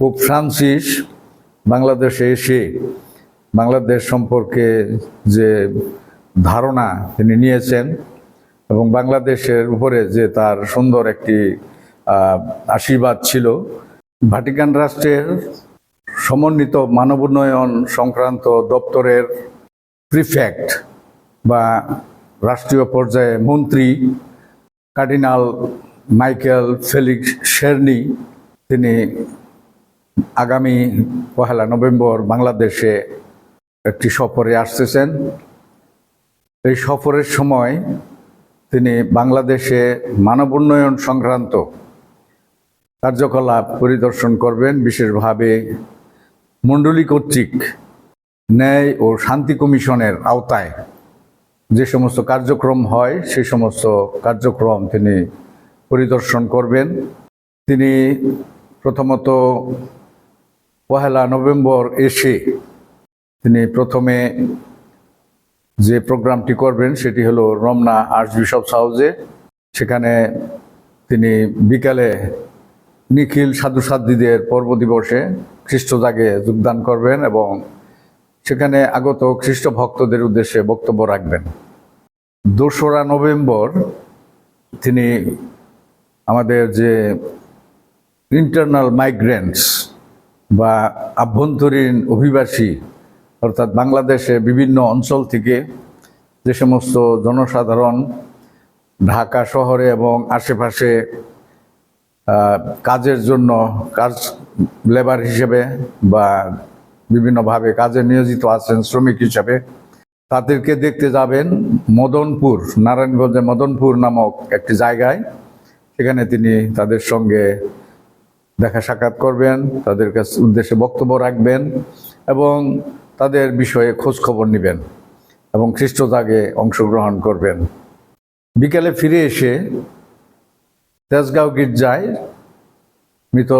Pope Francis বাংলাদেশে এসে বাংলাদেশ সম্পর্কে যে ধারণা তিনি নিয়েছেন এবং বাংলাদেশের উপরে যে তার সুন্দর একটি আশীর্বাদ ছিল, ভাটিকান রাষ্ট্রের সমন্বিত মানব উন্নয়ন সংক্রান্ত দপ্তরের প্রিফেক্ট বা রাষ্ট্রীয় পর্যায়ে মন্ত্রী কার্ডিনাল মাইকেল ফেলিক্স শেরনি তিনি আগামী পহেলা নভেম্বর বাংলাদেশে একটি সফরে আসতেছেন। এই সফরের সময় তিনি বাংলাদেশে মানব উন্নয়ন সংক্রান্ত কার্যকলাপ পরিদর্শন করবেন। বিশেষভাবে মণ্ডলী কর্তৃক ন্যায় ও শান্তি কমিশনের আওতায় যে সমস্ত কার্যক্রম হয় সেই সমস্ত কার্যক্রম তিনি পরিদর্শন করবেন। তিনি প্রথমত পহেলা নভেম্বর এসে তিনি প্রথমে যে প্রোগ্রামটি করবেন সেটি হলো রমনা আর্চ বিশপস হাউসে। সেখানে তিনি বিকালে নিখিল সাধু সাধ্বীদের পর্ব দিবসে খ্রিস্টজাগে যোগদান করবেন এবং সেখানে আগত খ্রিস্ট ভক্তদের উদ্দেশ্যে বক্তব্য রাখবেন। দোসরা নভেম্বর তিনি আমাদের যে ইন্টারনাল মাইগ্রেন্টস বা আভ্যন্তরীণ অভিবাসী, অর্থাৎ বাংলাদেশে বিভিন্ন অঞ্চল থেকে যে সমস্ত জনসাধারণ ঢাকা শহরে এবং আশেপাশে কাজের জন্য কাজ, লেবার হিসেবে বা বিভিন্নভাবে কাজে নিয়োজিত আছেন শ্রমিক হিসেবে, তাদেরকে দেখতে যাবেন মদনপুর নারায়ণগঞ্জে মদনপুর নামক একটি জায়গায়। সেখানে তিনি তাদের সঙ্গে দেখা সাক্ষাৎ করবেন, তাদের কাছে উদ্দেশ্যে বক্তব্য রাখবেন এবং তাদের বিষয়ে খোঁজ খবর নেবেন এবং খ্রিস্টজাগে অংশগ্রহণ করবেন। বিকেলে ফিরে এসে তেজগাঁও গির্জায় মৃত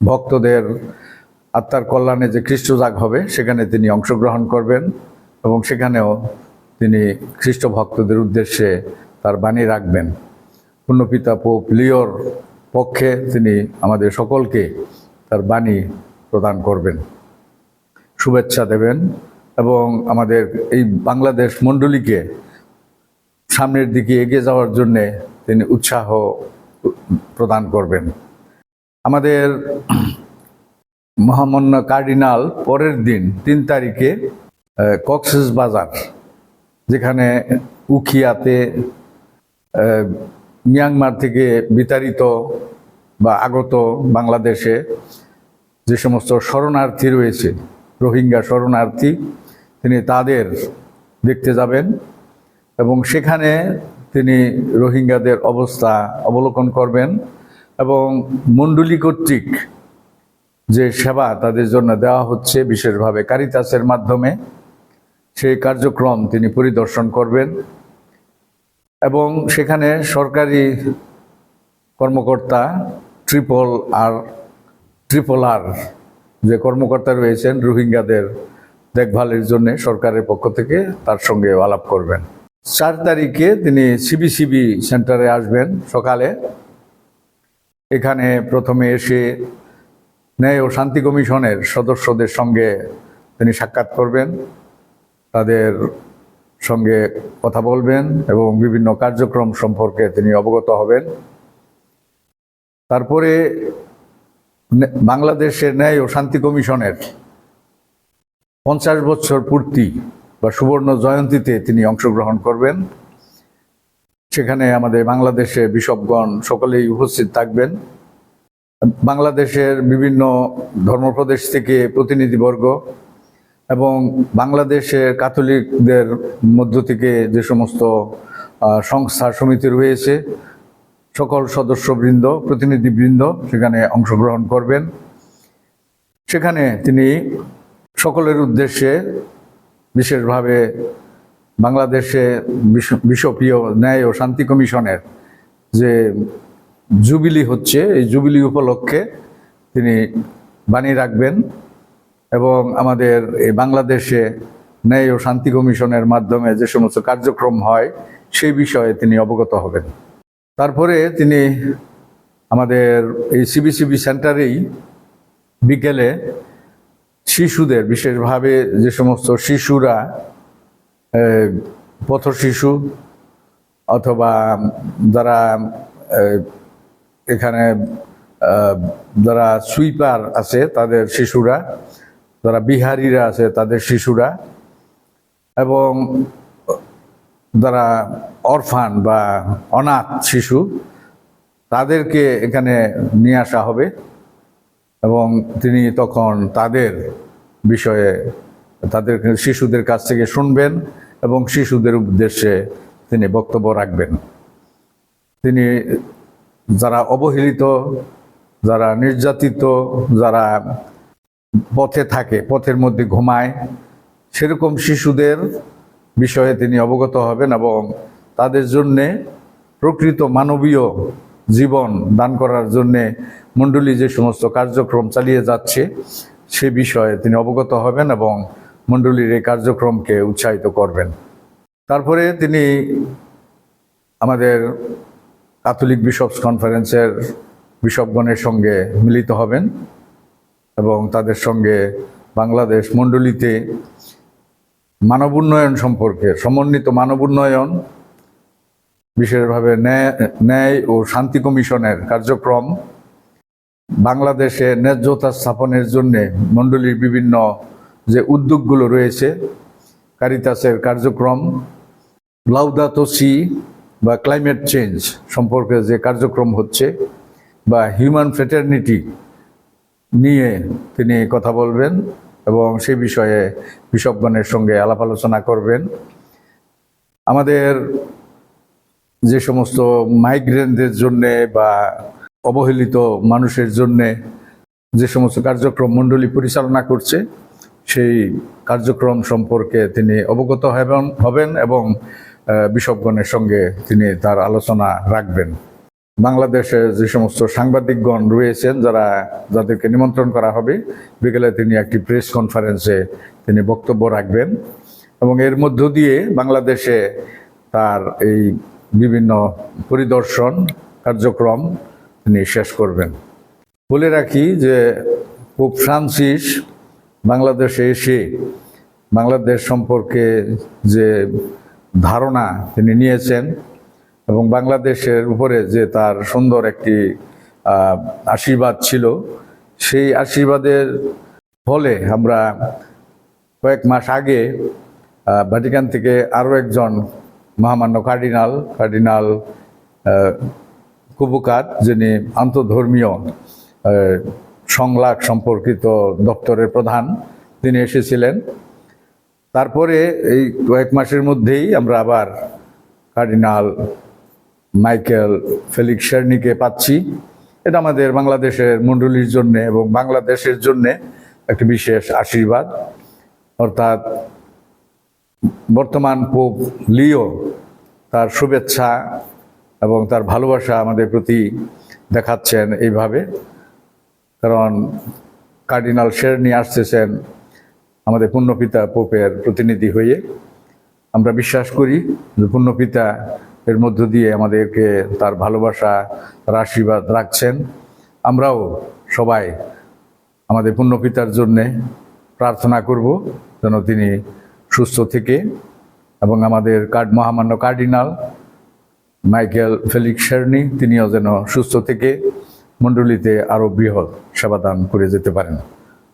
ভক্তদের আত্মার কল্যাণে যে খ্রিস্টজাগ হবে, সেখানে তিনি অংশগ্রহণ করবেন এবং সেখানেও তিনি খ্রিস্ট ভক্তদের উদ্দেশ্যে তার বাণী রাখবেন। পূর্ণপিতা পোপ লিওর পক্ষে তিনি আমাদের সকলকে তার বাণী প্রদান করবেন। শুভেচ্ছা দেবেন এবং আমাদের এই বাংলাদেশ মণ্ডলীকে সামনের দিকে এগিয়ে যাওয়ার জন্যে তিনি উৎসাহ প্রদান করবেন। আমাদের মহামান্য কার্ডিনাল পরের দিন তিন তারিখে কক্সেস বাজার, যেখানে উখিয়াতে মিয়ানমার থেকে বিতাড়িত বা আগত বাংলাদেশে যে সমস্ত শরণার্থী রয়েছে, রোহিঙ্গা শরণার্থী, তিনি তাদের দেখতে যাবেন এবং সেখানে তিনি রোহিঙ্গাদের অবস্থা অবলোকন করবেন এবং মণ্ডলী কর্তৃক যে সেবা তাদের জন্য দেওয়া হচ্ছে বিশেষভাবে কারিতাসের মাধ্যমে, সেই কার্যক্রম তিনি পরিদর্শন করবেন। এবং সেখানে সরকারি কর্মকর্তা ট্রিপল আর ট্রিপল আর যে কর্মকর্তা রয়েছেন রোহিঙ্গাদের দেখভালের জন্য সরকারের পক্ষ থেকে তার সঙ্গে আলাপ করবেন। চার তারিখে তিনি সিবিসিবি সেন্টারে আসবেন সকালে। এখানে প্রথমে এসে ন্যায় ও শান্তি কমিশনের সদস্যদের সঙ্গে তিনি সাক্ষাৎ করবেন। তাদের সঙ্গে কথা বলবেন এবং বিভিন্ন কার্যক্রম সম্পর্কে তিনি অবগত হবেন। তারপরে বাংলাদেশের ন্যায় ও শান্তি কমিশনের পঞ্চাশ বছর পূর্তি বা সুবর্ণ জয়ন্তীতে তিনি অংশগ্রহণ করবেন। সেখানে আমাদের বাংলাদেশে বিশপগণ সকলেই উপস্থিত থাকবেন। বাংলাদেশের বিভিন্ন ধর্মপ্রদেশ থেকে প্রতিনিধিবর্গ এবং বাংলাদেশের ক্যাথলিকদের মধ্য থেকে যে সমস্ত সংস্থা সমিতি রয়েছে, সকল সদস্যবৃন্দ, প্রতিনিধিবৃন্দ সেখানে অংশগ্রহণ করবেন। সেখানে তিনি সকলের উদ্দেশ্যে বিশেষভাবে বাংলাদেশে বিশ্ব- বিশ্বপ্রিয় ন্যায় ও শান্তি কমিশনের যে জুবিলি হচ্ছে, এই জুবিলি উপলক্ষে তিনি বাণী রাখবেন। এবং আমাদের এই বাংলাদেশে ন্যায় ও শান্তি কমিশনের মাধ্যমে যে সমস্ত কার্যক্রম হয়, সেই বিষয়ে তিনি অবগত হবেন। তারপরে তিনি আমাদের এই সিবিসিবি সেন্টারেই বিকেলে শিশুদের, বিশেষভাবে যে সমস্ত শিশুরা পথ শিশু অথবা যারা এখানে যারা সুইপার আছে, তাদের শিশুরা যারা বিহারিরা আছে, তাদের শিশুরা এবং যারা অরফান বা অনাথ শিশু, তাদেরকে এখানে নিয়ে আসা হবে এবং তিনি তখন তাদের বিষয়ে তাদের শিশুদের কাছ থেকে শুনবেন এবং শিশুদের উদ্দেশ্যে তিনি বক্তব্য রাখবেন। তিনি যারা অবহেলিত, যারা নির্যাতিত, যারা পথে থাকে, পথের মধ্যে ঘুমায়। সেরকম শিশুদের বিষয়ে তিনি অবগত হবেন এবং তাদের জন্যে প্রকৃত মানবীয় জীবন দান করার জন্যে মণ্ডলী যে সমস্ত কার্যক্রম চালিয়ে যাচ্ছে, সে বিষয়ে তিনি অবগত হবেন এবং মণ্ডলীর এই কার্যক্রমকে উৎসাহিত করবেন। তারপরে তিনি আমাদের ক্যাথলিক বিশপস কনফারেন্সের বিশপগণের সঙ্গে মিলিত হবেন। এবং তাদের সঙ্গে বাংলাদেশ মণ্ডলীতে মানব উন্নয়ন সম্পর্কে সমন্বিত মানব উন্নয়ন, বিশেষভাবে ন্যায় ন্যায় ও শান্তি কমিশনের কার্যক্রম, বাংলাদেশে ন্যায্যতা স্থাপনের জন্য মণ্ডলীর বিভিন্ন যে উদ্যোগগুলো রয়েছে কারিতাসের কার্যক্রম লাউদাতো সি বা ক্লাইমেট চেঞ্জ সম্পর্কে যে কার্যক্রম হচ্ছে, বা হিউম্যান ফ্রেটার্নিটি নিয়ে তিনি কথা বলবেন এবং সে বিষয়ে বিশপগণের সঙ্গে আলাপ আলোচনা করবেন। আমাদের যে সমস্ত মাইগ্রেনদের জন্যে বা অবহেলিত মানুষের জন্যে যে সমস্ত কার্যক্রম মণ্ডলী পরিচালনা করছে সেই কার্যক্রম সম্পর্কে তিনি অবগত হবেন হবেন এবং আহ, বিশপগণের সঙ্গে তিনি তার আলোচনা রাখবেন। বাংলাদেশে যে সমস্ত সাংবাদিকগণ রয়েছেন, যারা যাদেরকে নিমন্ত্রণ করা হবে, বিকেলে তিনি একটি প্রেস কনফারেন্সে তিনি বক্তব্য রাখবেন। এবং এর মধ্য দিয়ে বাংলাদেশে তার এই বিভিন্ন পরিদর্শন, কার্যক্রম তিনি শেষ করবেন। বলে রাখি যে পোপ ফ্রান্সিস বাংলাদেশে এসে, বাংলাদেশ সম্পর্কে যে ধারণা তিনি নিয়েছেন এবং বাংলাদেশের উপরে যে তার সুন্দর একটি আশীর্বাদ ছিল, সেই আশীর্বাদের ফলে আমরা কয়েক মাস আগে ভ্যাটিকান থেকে আরও একজন মহামান্য কার্ডিনাল কার্ডিনাল কুবুকাত যিনি আন্তধর্মীয় সংলাপ সম্পর্কিত দপ্তরের প্রধান, তিনি এসেছিলেন। তারপরে এই কয়েক মাসের মধ্যেই আমরা আবার কার্ডিনাল মাইকেল ফেলিক্স শার্নিকে পাচ্ছি। এটা আমাদের বাংলাদেশের মণ্ডলীর জন্য এবং বাংলাদেশের জন্য একটি বিশেষ আশীর্বাদ। অর্থাৎ বর্তমান পোপ লিও তার শুভেচ্ছা এবং তার ভালোবাসা আমাদের প্রতি দেখাচ্ছেন এইভাবে। কারণ কার্ডিনাল শেরনি আসতেছেন আমাদের পুণ্যপিতা পোপের প্রতিনিধি হয়ে। আমরা বিশ্বাস করি যে পুণ্যপিতা এর মধ্য দিয়ে আমাদেরকে তার ভালোবাসা, তার আশীর্বাদ রাখছেন। আমরাও সবাই আমাদের পুণ্যপিতার জন্যে প্রার্থনা করব যেন তিনি সুস্থ থেকে এবং আমাদের কার্ড, মহামান্য কার্ডিনাল মাইকেল ফেলিক্স শেরনি, তিনিও যেন সুস্থ থেকে মণ্ডলীতে আরও বৃহৎ সেবাদান করে যেতে পারেন।